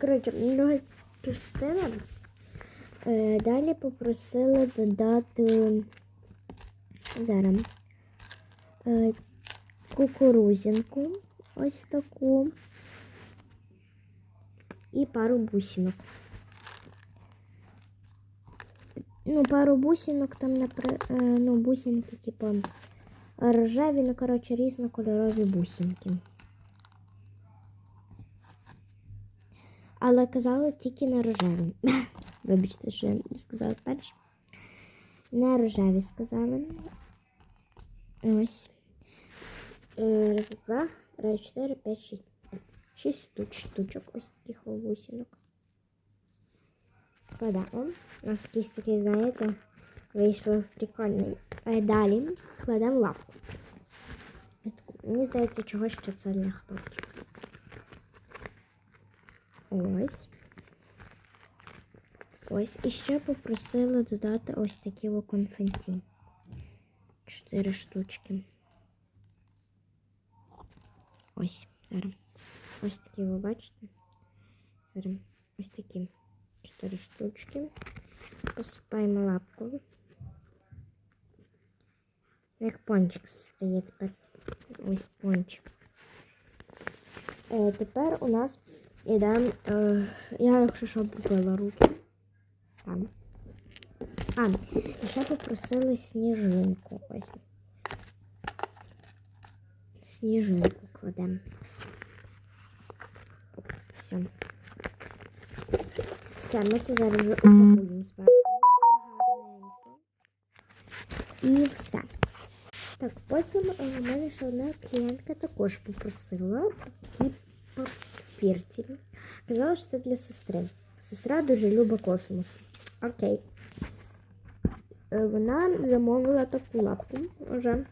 Коротше, друга частина. Е, далі попросили додати зараз е, кукурузинку, ось таку, і пару бусинок. Ну, пару бусинок там, напри- е, ну, бусинки, типу, рожеві, ну, коротше, різнокольорові бусинки. Але казали тільки не рожеві. Вибачте, що я не сказала перше. Не рожеві сказали. Ось. Е, Раз, два, три, чотири, п'ять, шість. Шість штуч, штучок ось таких бусинок. Кладемо. У нас такий, знаєте, вийшло прикольний. Е, Далі кладемо лапку. Мені здається, чого ще це для хлопчика. Ось. Ось. І ще попросила додати ось такі о конфетті. Чотири штучки. Ось. Зараз. Ось такі ви бачите. Зараз. Ось такі. Чотири штучки. Посипаємо лапку. Як пончик стає тепер. Ось пончик. Е, тепер у нас іде. Е, я, якщо що, побила руки. Там. А, і ще попросили сніжинку. Ось. Сніжинку кладемо. Все. Все, ми це зараз зверху. Гарненько. І все. Так, потім е, в мене ще одна клієнтка також попросила такі папірці. Казала, що це для сестри. Сестра дуже любить космос. Окей. Е, Вона замовила таку лапку вже.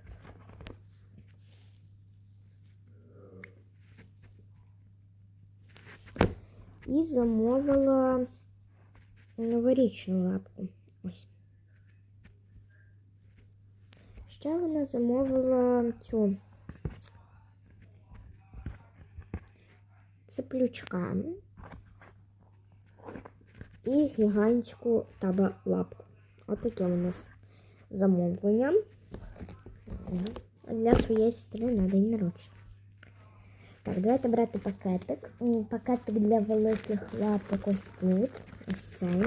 І замовила новорічну лапку. Ось. Ще вона замовила цю цеплючка і гігантську таба лапку. Отаке у нас замовлення для своєї сестри на день народження. Так, давайте брати пакетик. Пакетик для великих лапок ось тут. Ось цей.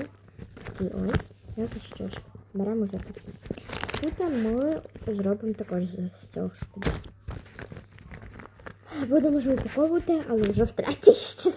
Такий ось. За що ж. Беремо вже такий. Тут ми зробимо також з цього штуку. Будемо вже упаковувати, але вже в третій частині.